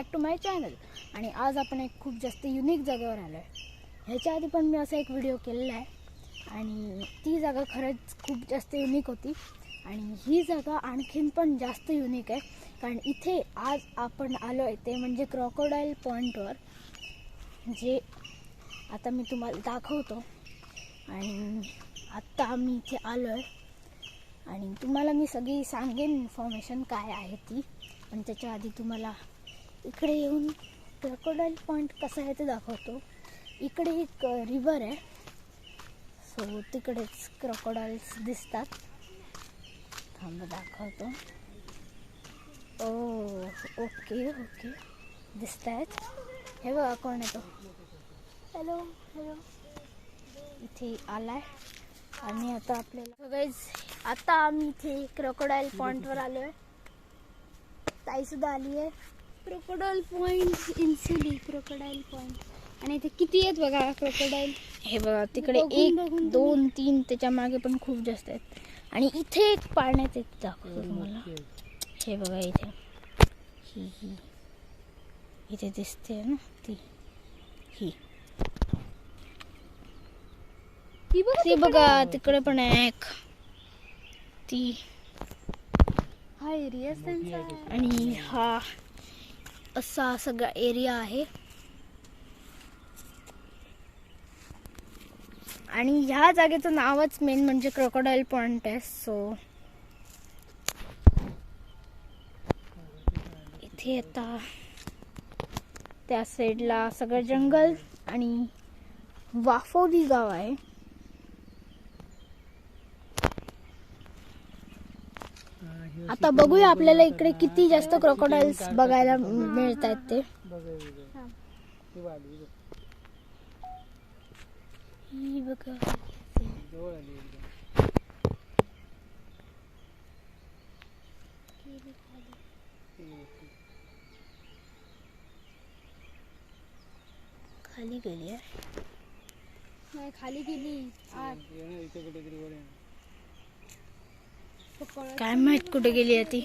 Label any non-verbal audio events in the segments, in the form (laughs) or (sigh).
Back to my channel आणि आज आपण एक खूप जास्त युनिक जागेवर आलो आहे ह्याच्या आधी पण मी असा एक व्हिडिओ केलेला आहे. आणि ती जागा खरंच खूप जास्त युनिक होती. आणि ही जागा आणखीन पण जास्त युनिक आहे. कारण इथे आज आपण आलो आहे ते म्हणजे क्रॉकोडाईल पॉईंटवर जे आता मी तुम्हाला दाखवतो. आणि आत्ता आम्ही इथे आलो आहे आणि तुम्हाला मी सगळी सांगेन इन्फॉर्मेशन काय आहे ती. पण त्याच्या आधी तुम्हाला इकडे येऊन क्रॉकोडाईल पॉईंट कसा आहे ते दाखवतो. इकडे एक रिवर आहे. सो तिकडेच क्रॉकोडाईल्स दिसतात. थांब दाखवतो. ओ ओके ओके दिसत आहेत हे बघा कोण येतो हॅलो हॅलो इथे आला आहे आणि आता आपल्याला गाईज आता आम्ही इथे क्रोकोडाईल पॉईंटवर आलो आहे ताई सुद्धा आली आहे crocodile point Insuli crocodile point आणि इथे किती आहेत बघा क्रोकोडाईल हे बघा तिकडे बघून- एक बघून दोन तीन त्याच्यामागे पण खूप जास्त आहेत. आणि इथे एक पाण्यात एक दाखवतो तुम्हाला. हे बघा इथे. ही ही. इथे दिसते ना ती. ही. ती बघा ती बघा तिकडे पण आहे एक. ती. हा एरिया त्यांचा आहे. आणि हा. असा सगळा एरिया आहे. आणि ह्या जागेचं नावच मेन म्हणजे क्रोकोडाईल पॉइंट आहे सो इथे आता त्या साईडला सगळं जंगल आणि वाफोली गाव आहे. आता बघूया आपल्याला इकडे किती जास्त क्रोकोडाईल्स बघायला मिळत आहेत ते खाली गेली आहे. नाही खाली गेली. काय माहीत कुठे गेली आहे ती?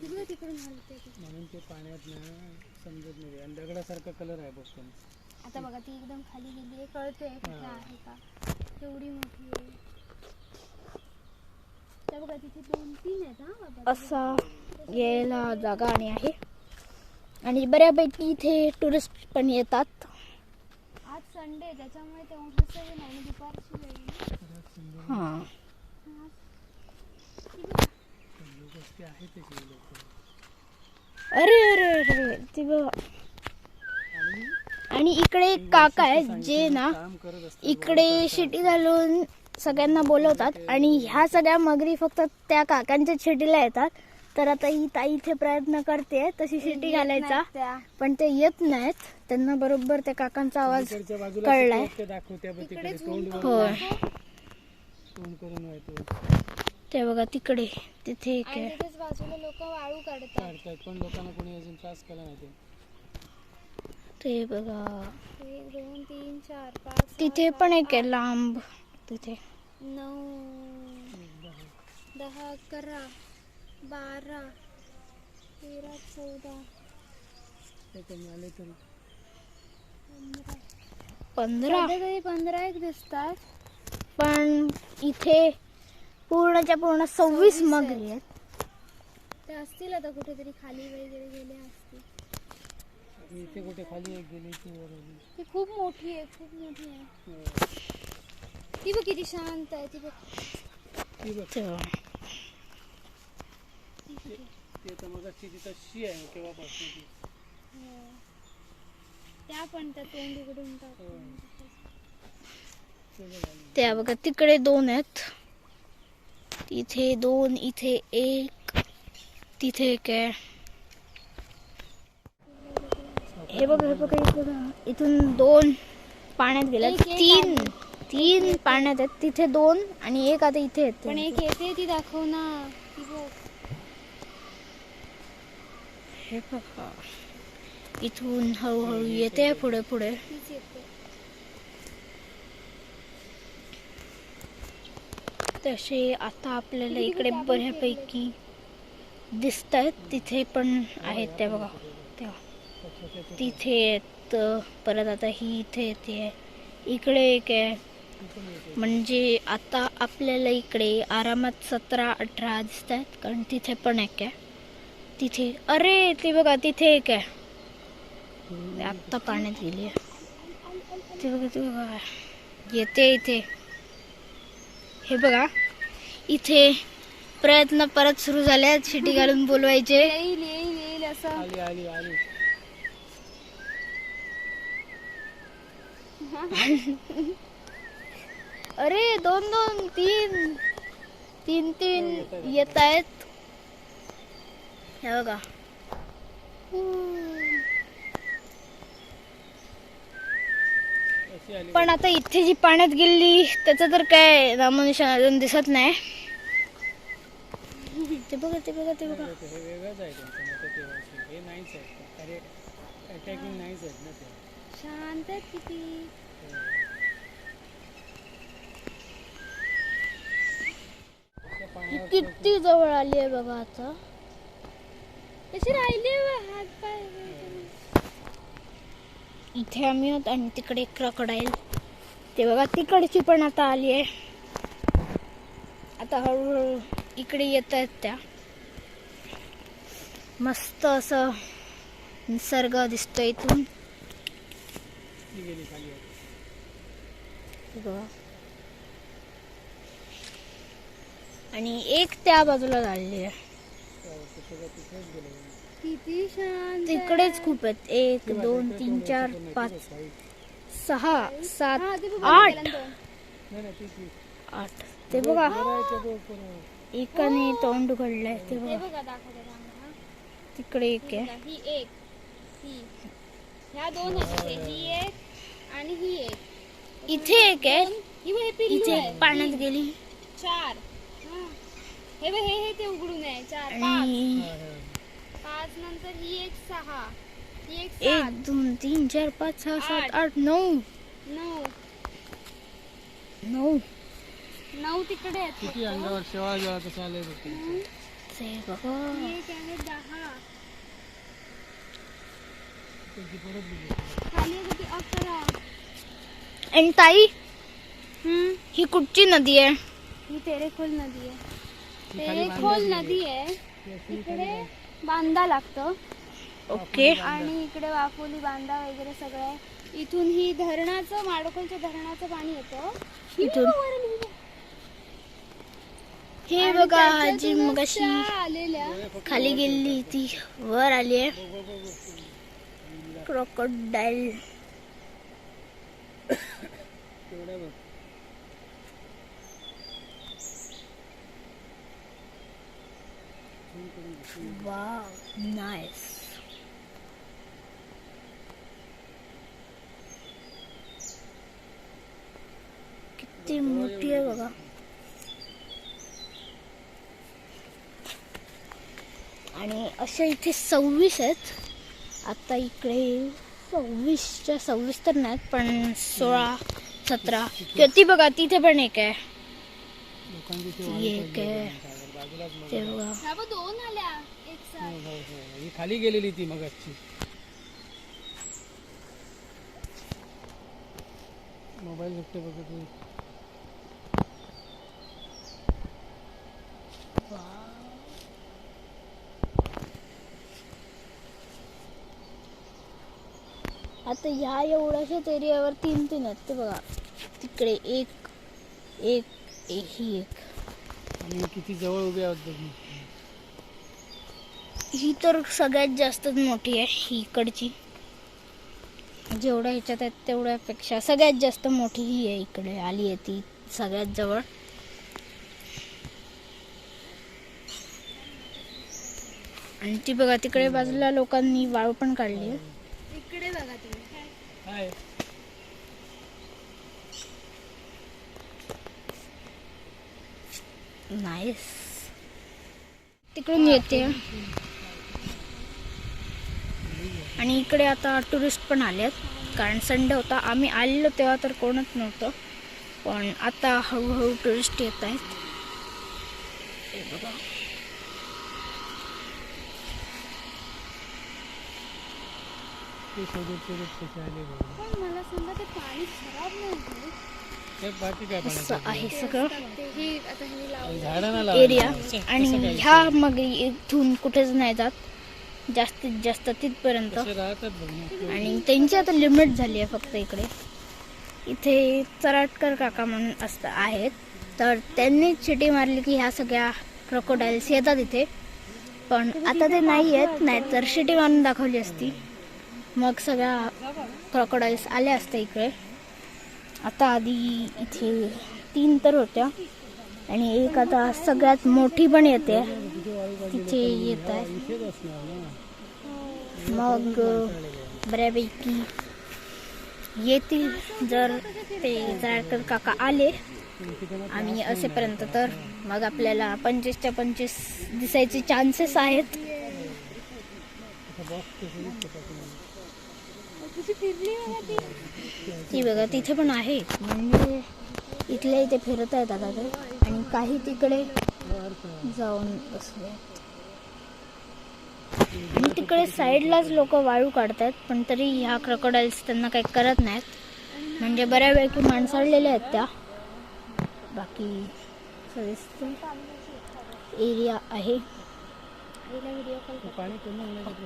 ती बघा तिकडून हलते ती. म्हणून ते पाण्यात ना समजत नाही. आणि दगडासारखा कलर आहे बघ पण. आता बघा ती एकदम खाली गेली आहे. कळते कुठे हा. आहे का? केवढी मोठी आहे. त्या बघा तिथे दोन तीन आहेत हा बाबा. असा यायला जागा आणि आहे. आणि बऱ्यापैकी इथे टुरिस्ट पण येतात. संडे त्याच्यामुळे तेव्हा कसं नाही दुपारची वेळ. आहे. हां. अरे अरे अरे ती बघ. आणि इकडे एक काका आहेत जे ना काम करत असतात इकडे शिटी घालून सगळ्यांना बोलवतात. आणि ह्या सगळ्या मगरी फक्त त्या काकांच्या शिटीला येतात. तर आता ही ताई इथे प्रयत्न करते तशी शिटी घालायचा. पण ते येत नाहीत. त्यांना बरोबर त्या काकांचा आवाज कळलाय. ते बघ तिकडे. होय ते. बघा तिथे एक आहे. बाजूला लोक वाळू काढतात. काढतायत पण लोकांना कोणी अजून त्रास केला नाही ते. बघा. एक दोन तीन चार पाच तिथे पण एक आहे लांब तिथे. नऊ दहा अकरा. बारा तेरा चौदा ते कमी पंधरा पंधरा एक दिसतात पण इथे पूर्णच्या पूर्ण सव्वीस सव्वीस आहेत. मगरी आहेत. ते असतील आता कुठेतरी खाली वगैरे गेले असतील. इथे कुठे खाली एक गेली ती वर आली. ती खूप मोठी आहे खूप मोठी आहे. ती बघ किती शांत आहे ती बघ. ती बघ. ते तर मग तिथं शी आहे हो. त्या पण त्या तोंड उघडून टाकून ते बघ आली. त्या बघा तिकडे दोन आहेत. तिथे दोन इथे एक तिथे एक आहे. हे बघा हे बघा हे बघा इथून दोन पाण्यात गेल्या तीन तीन पाण्यात आहेत. तिथे दोन आणि एक आता इथे पण येते एक येते ती दाखव ना. ती बघ. हे बघा. इथून हळूहळू येते पुढे पुढे. तसे आता आपल्याला इकडे बऱ्यापैकी दिसत आहेत तिथे पण आहेत त्या बघा. त्या. तिथे आहेत परत आता ही इथे येते. इकडे एक आहे. म्हणजे आता आपल्याला इकडे आरामात सतरा अठरा दिसत आहेत कारण तिथे पण एक आहे. तिथे. अरे ते बघा तिथे एक आहे. आत्ता पाण्यात गेली आहे. ते बघा ते बघा. येते इथे. हे बघा. इथे प्रयत्न परत सुरू झाले आहेत शिटी घालून बोलवायचे. येईल येईल येईल असं. आली आली आली. अरे दोन दोन तीन. तीन तीन येत आहेत. हे बघा अशी आली पण आता इथे जी पाण्यात गेली त्याचं तर काय नामोनिशाण अजून दिसत नाही. ते बघा ते बघा ते बघा. शांत किती? किती जवळ आली आहे बघा आता. कशी राहिली हात पाय इथे आम्ही आहोत आणि तिकडे क्रॉकडाईल ते बघा तिकडची पण आता आली आहे. आता हळूहळू इकडे येत आहेत त्या. मस्त असं निसर्ग दिसतो इथून. आणि एक त्या बाजूला झालेली आहे. किती शांत तिकडेच खूप आहेत. एक दोन तीन चार पाच सहा सात आठ. नाही नाही आठ. ते बघा. एकाने तोंड उघडलंय ते बघा. हा. तिकडे एक हे आहे. ही एक ही ह्या दोन आहेत ही एक आणि ही एक. इथे एक आहे. इथे पाण्यात गेली. चार. हा. हे बघ, हे हे ते उघडून आहे चार पाच. पाच नंतर ही एक सहा. ही एक एक सात दोन तीन चार पाच सहा सात आठ. नऊ. नऊ. नऊ. नऊ तिकडे आहेत किती अंगावर शेवाळ जेव्हा तसं आलंय बघ ते. ते बघा ही एक आहे दहा. त्याची परत गेली खाली आहे किती अकरा. आणि ताई हम्म. ही कुठची नदी आहे? ही तेरेखोल नदी आहे. ती खाली नदी आहे. इकडे बांधा लागतं. ओके. आणि इकडे वाफोली बांधा वगैरे सगळं आहे. इथून ही धरणाचं माडोकलच्या धरणाचं पाणी येतं. इथून? हे बघा जी त्याच्यातूनच मगाशी त्या आलेल्या खाली गेली ती वर आली आहे. क्रोकोडाईल (coughs) तेवढ्या बघ वाव नाईस किती मोठी आहे बघा आणि अशा इथे सव्वीस आहेत आता इकडे सव्वीसच्या सव्वीस तर नाहीत पण सोळा सतरा किंवा ती बघा तिथे पण एक आहे लोकांची ती ती वाळू एक पडली आहे आहे. बाजूलाच मग ते बघा ह्या बघ दोन आल्या. एक हो, साथ हो, हो. ही खाली गेलेली ती मगाची मोबाईल बघते बघत होती. आता ह्या एवढ्याशाच एरियावर तीन तीन आहेत ते बघा. तिकडे एक एक एक ही एक. आणि किती जवळ उभी आहोत बघ. ही तर सगळ्यात जास्तच मोठी आहे ही इकडची. जेवढ्या ह्याच्यात आहेत तेवढ्यापेक्षा सगळ्यात जास्त मोठी ही आहे इकडे आली आहे ती सगळ्यात जवळ. आणि ती बघा तिकडे बाजूला लोकांनी वाळू पण काढली आहे. इकडे नाईस तिकडून येते. आणि इकडे आता टुरिस्ट पण आले आहेत कारण संडे होता. आम्ही आलेलो तेव्हा तर कोणच नव्हतं. पण आता हळूहळू टुरिस्ट येत आहेत. मला सांगा ते पाणी खराब नाही असं आहे सगळं. हे हे. एरिया आणि ह्या मग इथून कुठेच नाही जात. जास्तीत जास्त तिथपर्यंत. आणि त्यांची आता लिमिट झाली आहे फक्त इकडे. इथे चराटकर काका म्हणून असतं आहेत. तर त्यांनी चिटी मारली की ह्या सगळ्या क्रोकोडाईल्स येतात इथे. पण आता ते नाही येत नाही तर शिटी मारून दाखवली असती. मग सगळ्या क्रोकोडाईल्स आल्या असत्या इकडे. आता आधी इथे तीन तर होत्या. आणि एक आता सगळ्यात मोठी पण येते. तिथे येत आहे. मग बऱ्यापैकी येतील जर ते जाळकर काका आले. आम्ही असेपर्यंत तर मग आपल्याला पंचवीसच्या पंचवीस दिसायचे चान्सेस आहेत. ती बघा तिथे पण आहे. म्हणजे इथल्या इथे फिरत आहेत आता ते. आणि काही तिकडे जाऊन बसले आणि तिकडे साईडलाच लोक वाळू काढतात पण तरी ह्या क्रोकोडाईल्स त्यांना काही करत नाहीत. म्हणजे बऱ्यापैकी माणसाळलेल्या आहेत त्या. बाकी एरिया आहे.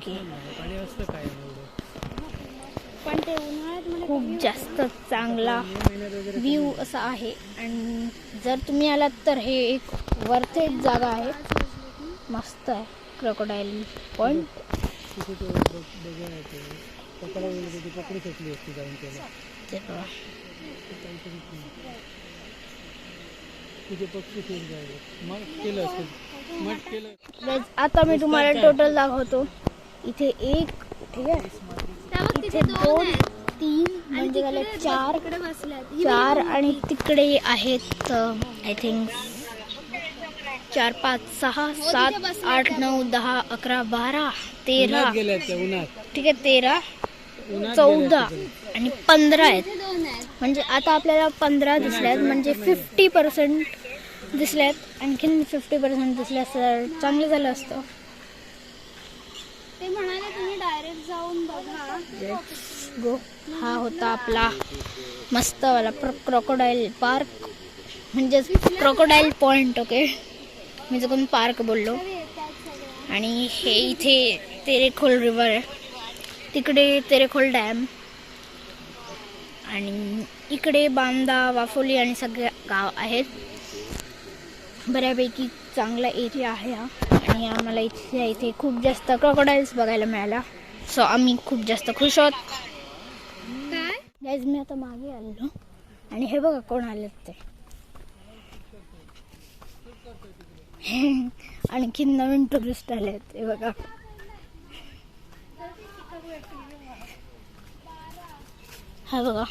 ते पाणी. पाणी पण ते उन्हाळ्यात मला खूप जास्त चांगला व्ह्यू असा आहे. आणि जर तुम्ही आलात तर हे एक वर्थ एक जागा आहे. मस्त आहे. क्रोकोडाईल पकडा शकली असती जाऊन त्याला. Guys, आता मी तुम्हाला टोटल दाखवतो. इथे एक ठीक आहे? इथे दोन तीन म्हणजे झाले चार ही चार आणि तिकडे आहेत आय थिंक चार पाच सहा सात आठ नऊ दहा अकरा बारा तेरा ठीक आहे तेरा चौदा आणि पंधरा आहेत. म्हणजे आता आपल्याला पंधरा दिसल्यात म्हणजे फिफ्टी पर्सेंट दिसल्यात आणखीन फिफ्टी पर्सेंट दिसल्या तर चांगलं झालं असतं. ते म्हणाले जाऊन बघा. गो हा होता आपला मस्तवाला क्रोकोडाईल पार्क म्हणजेच क्रोकोडाईल पॉइंट ओके मी चुकून पार्क बोललो. आणि हे इथे तेरेखोल रिव्हर आहे. तिकडे तेरेखोल डॅम आणि इकडे बांदा वाफोली आणि सगळे गाव आहेत. बऱ्यापैकी चांगला एरिया आहे हा. आणि आम्हाला इथे इथे खूप जास्त क्रोकोडाईल्स बघायला मिळाला सो आम्ही खूप जास्त खुश आहोत. काय? गाईज मी आता मागे आलेलो. आणि हे बघा कोण आलेत ते. (laughs) आणखीन नवीन टुरिस्ट आलेत. हे बघा. हा बघा.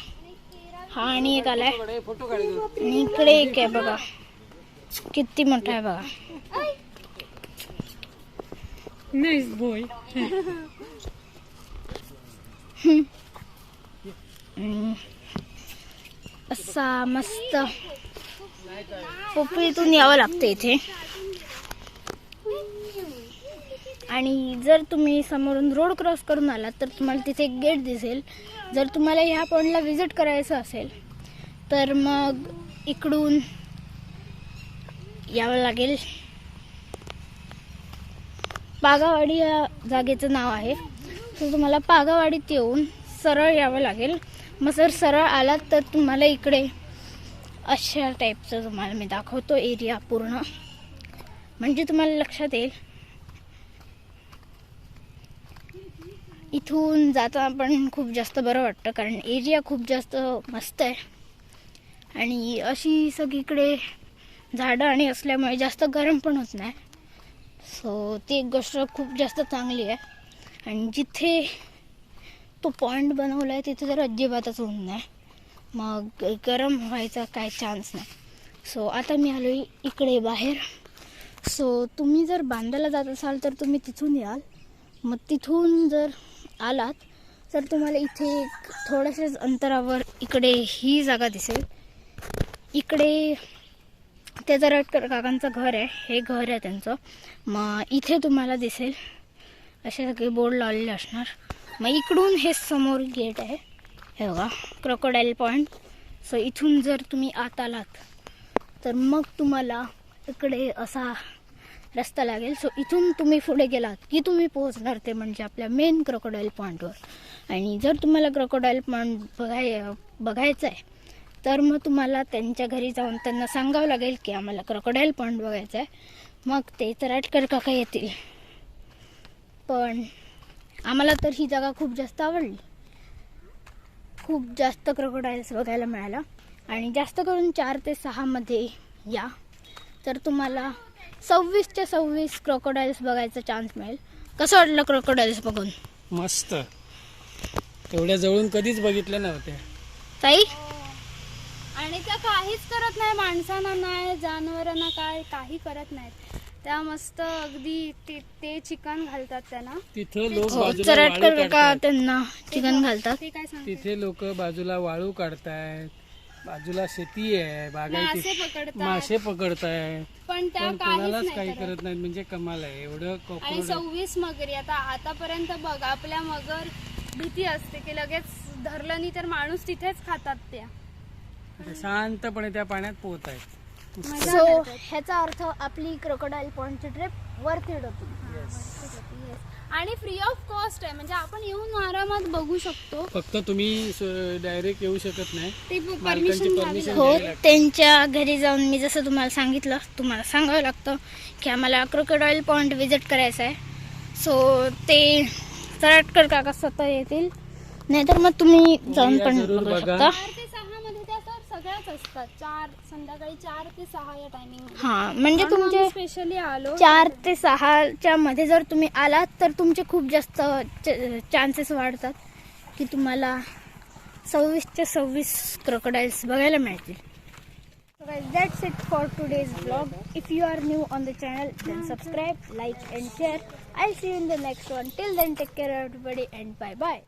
हा आणि एक आलाय. आणि इकडे एक आहे बघा. किती मोठा आहे बघा. नाईस बॉय आणि असा मस्त पोपळीतून यावं लागतं इथे. आणि जर तुम्ही समोरून रोड क्रॉस करून आलात तर तुम्हाला तिथे एक गेट दिसेल. जर तुम्हाला ह्या पॉईंटला व्हिजिट करायचं असेल तर मग इकडून यावं लागेल. बागावाडी या जागेचं नाव आहे. तर तुम्हाला पागावाडीत येऊन सरळ यावं लागेल. मग जर सरळ आलात तर तुम्हाला इकडे अशा टाईपचं तुम्हाला मी दाखवतो एरिया पूर्ण. म्हणजे तुम्हाला लक्षात येईल. इथून जाताना पण खूप जास्त बरं वाटतं कारण एरिया खूप जास्त मस्त आहे. आणि अशी सगळीकडे झाडं आणि असल्यामुळे जास्त गरम पण होत नाही. सो ती एक गोष्ट खूप जास्त चांगली आहे. आणि जिथे तो पॉईंट बनवला आहे तिथे तर अजिबातच होऊन नाही. मग गरम व्हायचा काय चान्स नाही. सो आता मी आलो इकडे बाहेर. सो तुम्ही जर बांद्याला जात असाल तर तुम्ही तिथून याल. मग तिथून जर आलात तर तुम्हाला इथे थोड्याशाच अंतरावर इकडे ही जागा दिसेल. इकडे ते रटकर काकांचं घर आहे. हे घर आहे त्यांचं. मग इथे तुम्हाला दिसेल. असे सगळे बोर्ड लावलेले असणार. मग इकडून हे समोर गेट आहे. हे बघा क्रोकोडाईल पॉईंट सो इथून जर तुम्ही आत आलात तर मग तुम्हाला इकडे असा रस्ता लागेल. सो इथून तुम्ही पुढे गेलात की तुम्ही पोहोचणार ते म्हणजे आपल्या मेन क्रोकोडाईल पॉईंटवर आणि जर तुम्हाला क्रोकोडाईल पॉईंट बघाय बघायचं आहे तर मग तुम्हाला त्यांच्या घरी जाऊन त्यांना सांगावं लागेल की आम्हाला क्रोकोडाईल पॉईंट बघायचा आहे मग ते तर आटकर काका येतील. पण आम्हाला तर ही जागा खूप जास्त आवडली. खूप जास्त क्रोकोडाईल्स बघायला मिळाला. आणि जास्त करून चार ते सहामध्ये या. तर तुम्हाला सव्वीसच्या सव्वीस क्रोकोडाईल्स बघायचा चान्स मिळेल. कसं वाटलं क्रोकोडाईल्स बघून? मस्त. एवढ्या जवळून कधीच बघितलं नव्हत्या ताई? आणि त्या काहीच करत नाही. माणसांना नाही जनावरांना काय काही करत नाहीत. त्या मस्त अगदी ते ते चिकन घालतात त्यांना. तिथं लोक बाजूला चराटकर वाळू काका काढतायत. त्यांना चिकन घालतात. ते काय सांगते? तिथे लोक बाजूला वाळू काढतायत. बाजूला शेती आहे मासे बागायती पकडतात. मासे पकडतायत. पण त्या पण काहीच कोणालाच नाही काही करत. करत नाहीत म्हणजे कमाल आहे. एवढं आणि कॉकरोच सव्वीस मगरी आता आतापर्यंत बघ आपल्या मगर भीती असते की लगेच धरलं नाही तर माणूस तिथेच खातात त्या. शांतपणे त्या पाण्यात पोहत आहेत सो. ह्याचा अर्थ आपली क्रोकोडाईल पॉईंटची ट्रिप वरती होती. आणि फ्री ऑफ कॉस्ट आहे म्हणजे आपण येऊन आरामात बघू शकतो फक्त तुम्ही डायरेक्ट येऊ शकत नाही हो. त्यांच्या घरी जाऊन मी जसं तुम्हाला सांगितलं तुम्हाला सांगावं लागतं की आम्हाला क्रोकोडाईल पॉईंट विजिट करायचं आहे सो ते तराटकर काका स्वतः येतील नाहीतर मग तुम्ही जाऊन पण बघा. शकता चार ते सहा मध्ये त्या सर सगळ्याच असतात चार संध्याकाळी चार ते सहा या टायमिंग हां म्हणजे तुमचे स्पेशली आलो चार ते सहाच्या मध्ये जर तुम्ही आलात तर तुमचे खूप जास्त चान्सेस वाढतात की तुम्हाला सव्वीसचे सव्वीस क्रोकोडाईल्स बघायला मिळतील that's it for today's vlog. If you are new on the channel, then subscribe, like and share. I'll see you in the next one. Till then, take care everybody and bye bye.